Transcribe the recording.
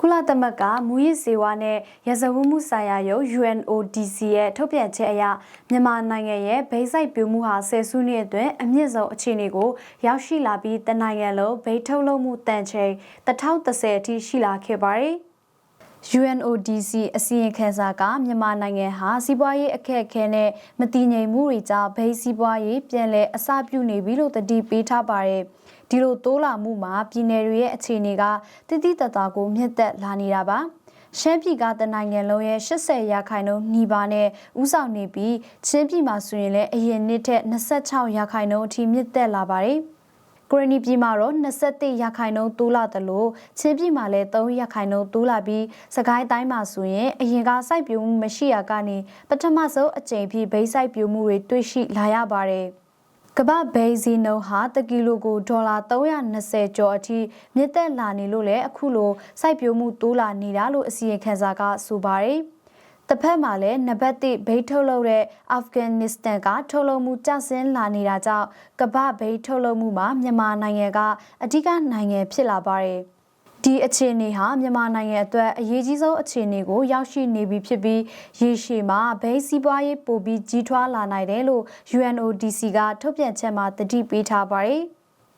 ကုလသမဂ္ဂမူရစ်စေဝါနဲ့ရဇဝတ်မှုဆိုင်ရာယုံ UNODC ရဲ့ထုတ်ပြန်ချက်အရမြန်မာနိုင်ငံရဲ့ဗိတ်စိုက်ပြူမှုဟာဆယ်စုနှစ်အတွင်းအမြင့်ဆုံးအခြေအနေကိုရောက်ရှိလာပြီးတနိုင်ငံလုံးဗိတ်ထုတ်လုပ်မှုတန်ချိန်1030အထိရှိလာခဲ့ပါတယ်။ UNODC အစီရင်ခံစာကမြန်မာနိုင်ငံဟာစီးပွားရေးအခက်အခဲနဲ့မတည်ငြိမ်မှုတွေကြောင့်ဘိန်းစီးပွားရေးပြန်လည်အစပြုနေပြီလို့တတိပေးထားပါတယ်။ဒီလိုတိုးလာမှုမှာပြည်내တွေရဲ့အခြေအနေကတိတိတသားကိုမြင့်တက်လာနေတာပါ။ရှမ်းပြည်ကတနိုင်ငံလုံးရဲ့80ရာခိုင်နှုန်းနှီးပါနဲ့ဥဆောင်နေပြီးချင်းပြည်မှာဆိုရင်လည်းအရင်နှစ်ထက်26ရာခိုင်နှုန်းအထိမြင့်တက်လာပါတယ်။ ကိုရနီပြည်မှာတော့21ရာခိုင်နှုန်းတိုးလာတယ်လို့ချင်းပြည်မှာလည်း3ရာခိုင်နှုန်းတိုးလာပြီးစကိုင်းတိုင်းမှာဆိုရင်အရင်ကစိုက်ပျိုးမှုမရှိရကနေပထမဆုံးအကြိမ်ဖြစ်ဘိတ်စိုက်ပျိုးမှုတွေတွေ့ရှိလာရပါတယ်။ကမ္ဘာဘိန်းဈေးနှုန်းဟာတကီလိုကိုဒေါ်လာ320ကျော်အထိမြင့်တက်လာနေလို့လည်းအခုလိုစိုက်ပျိုးမှုတိုးလာနေတာလို့အစီရင်ခံစာကဆိုပါတယ်။ တစ်ဖက်မှာလည်းနံပါတ်1ဘိတ်ထုတ်လုပ်တဲ့အာဖဂန်နစ္စတန်ကထုတ်လုပ်မှုကျဆင်းလာနေတာကြောင့်ကမ္ဘာဘိတ်ထုတ်လုပ်မှုမှာမြန်မာနိုင်ငံကအဓိကနိုင်ငံဖြစ်လာပါတယ်။ဒီအခြေအနေဟာမြန်မာနိုင်ငံအတွက်အရေးကြီးဆုံးအခြေအနေကိုရောက်ရှိနေပြီဖြစ်ပြီးရေရှည်မှာဘိန်းစီးပွားရေးပိုပြီးကြီးထွားလာနိုင်တယ်လို့ UNODC ကထုတ်ပြန်ချက်မှာတတိပေးထားပါတယ်။